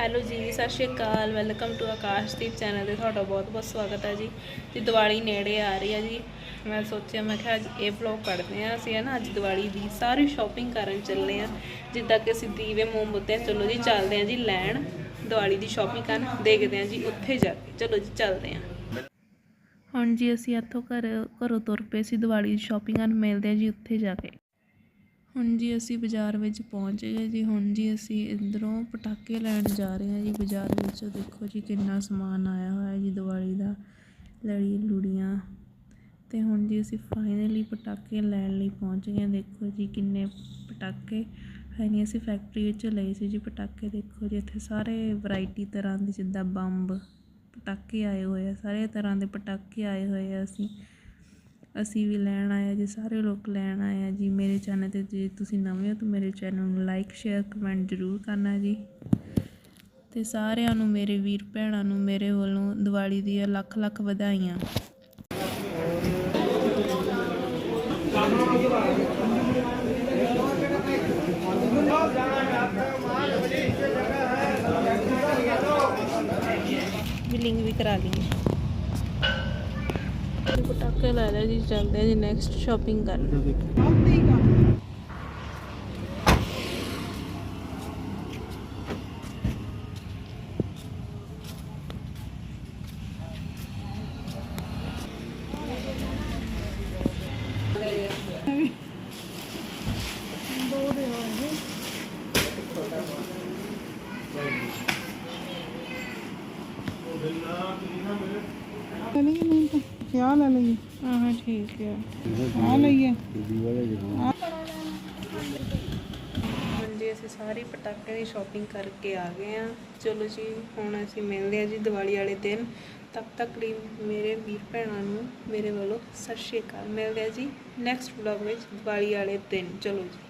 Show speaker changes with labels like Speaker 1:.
Speaker 1: Hello ji, Sat Sri Akal, welcome to Akashdeep channel ਤੇ ਤੁਹਾਡਾ ਬਹੁਤ-ਬਹੁਤ ਸਵਾਗਤ ਹੈ ਜੀ। ਜੀ, ਦੀਵਾਲੀ ਨੇੜੇ ਆ ਰਹੀ ਹੈ ਜੀ। ਮੈਂ ਸੋਚਿਆ, ਮੈਂ ਕਿਹਾ ਅੱਜ ਇਹ ਵਲੌਗ ਕੱਢਦੇ ਆ ਅਸੀਂ ਹੈ ਨਾ ਅੱਜ ਦੀਵਾਲੀ ਦੀ ਸਾਰੀ ਸ਼ਾਪਿੰਗ ਕਰਨ ਚੱਲੇ ਆ ਜਿੱਦਾਂ ਕਿ ਅਸੀਂ ਦੀਵੇ ਮੋਮਬੱਤੀਆਂ ਚਲੋ ਜੀ, ਚੱਲਦੇ ਆ ਜੀ, ਲੈਣ। ਦੀਵਾਲੀ ਦੀ ਸ਼ਾਪਿੰਗ ਕਰਨ, ਦੇਖਦੇ ਆ ਜੀ, ਉੱਥੇ ਜਾ ਕੇ। ਚਲੋ ਜੀ, ਚੱਲਦੇ ਆ ਹੁਣ ਜੀ ਅਸੀਂ ਇੱਥੋਂ ਘਰ, ਘਰੋਂ ਤੁਰ ਪਏ ਸੀ ਦੀਵਾਲੀ ਦੀ ਸ਼ਾਪਿੰਗ ਕਰਨ, ਮਿਲਦੇ ਆ ਜੀ, ਉੱਥੇ ਜਾ ਕੇ। ਹੁਣ ਜੀ ਅਸੀਂ ਬਾਜ਼ਾਰ ਵਿੱਚ ਪਹੁੰਚ ਗਏ ਜੀ, ਹੁਣ ਜੀ ਅਸੀਂ ਇੱਧਰੋਂ ਪਟਾਕੇ ਲੈਣ ਜਾ ਰਹੇ ਹਾਂ ਜੀ, ਬਾਜ਼ਾਰ ਵਿੱਚ ਦੇਖੋ ਜੀ ਕਿੰਨਾ ਸਮਾਨ ਆਇਆ ਹੋਇਆ ਜੀ ਦੀਵਾਲੀ ਦਾ ਲੜੀ ਲੁੜੀਆਂ। ਤੇ ਹੁਣ ਜੀ ਅਸੀਂ ਫਾਈਨਲੀ ਪਟਾਕੇ ਲੈਣ ਲਈ ਪਹੁੰਚ ਗਏ ਦੇਖੋ ਜੀ ਕਿੰਨੇ ਪਟਾਕੇ ਹੈ ਨਹੀਂ ਅਸੀਂ ਫੈਕਟਰੀ ਵਿੱਚ ਲਏ ਸੀ ਜੀ ਪਟਾਕੇ, ਦੇਖੋ ਜੀ ਇੱਥੇ ਸਾਰੇ ਵੈਰਾਈਟੀ ਤਰ੍ਹਾਂ ਦੇ ਜਿੱਦਾਂ ਬੰਬ, ਪਟਾਕੇ ਆਏ ਹੋਏ ਆ, ਸਾਰੇ ਤਰ੍ਹਾਂ ਦੇ ਪਟਾਕੇ ਆਏ ਹੋਏ ਆ ਅਸੀਂ। ਅਸੀਂ ਵੀ ਲੈਣ ਆਏ ਆ ਜੀ, ਸਾਰੇ ਲੋਕ ਲੈਣ ਆਏ ਆ ਜੀ। ਮੇਰੇ ਚੈਨਲ ਤੇ ਜੇ ਤੁਸੀਂ ਨਵੇਂ ਹੋ ਤਾਂ ਮੇਰੇ ਚੈਨਲ ਨੂੰ ਲਾਈਕ ਸ਼ੇਅਰ ਕਮੈਂਟ ਜ਼ਰੂਰ ਕਰਨਾ ਜੀ। ਤੇ ਸਾਰਿਆਂ ਨੂੰ, ਮੇਰੇ ਵੀਰ ਭੈਣਾਂ ਨੂੰ, ਮੇਰੇ ਵੱਲੋਂ ਦੀਵਾਲੀ ਦੀਆਂ ਲੱਖ ਲੱਖ ਵਧਾਈਆਂ। ਬਿਲਿੰਗ ਵੀ ਕਰਾ ਲਈ ਪਟਾਕੇ ਲੈ ਲਿਆ ਜੀ ਚੱਲਦੇ ਆ ਜੀ ਨੈਕਸਟ ਸ਼ਾਪਿੰਗ ਕਰਨ।
Speaker 2: ਲੈ ਲਈਏ ਨਹੀਂ ਤਾਂ। ਕਿਆ ਲੈ ਲਈਏ।
Speaker 1: ਹਾਂ ਹਾਂ ਠੀਕ ਹੈ
Speaker 2: ਆ ਲਈਏ।
Speaker 1: ਹਾਂਜੀ ਅਸੀਂ ਸਾਰੀ ਪਟਾਕੇ ਦੀ ਸ਼ਾਪਿੰਗ ਕਰਕੇ ਆ ਗਏ ਆ ਚਲੋ ਜੀ ਹੁਣ ਅਸੀਂ ਮਿਲਦੇ ਆ ਜੀ ਦੀਵਾਲੀ ਵਾਲੇ ਦਿਨ। ਤਬ ਤੱਕ ਲਈ ਮੇਰੇ ਵੀਰ ਭੈਣਾਂ ਨੂੰ ਮੇਰੇ ਵੱਲੋਂ ਸਤਿ ਸ਼੍ਰੀ ਅਕਾਲ। ਮਿਲਦੇ ਆ ਜੀ ਨੈਕਸਟ ਵਲੌਗ ਵਿੱਚ ਦੀਵਾਲੀ ਵਾਲੇ ਦਿਨ। ਚਲੋ ਜੀ।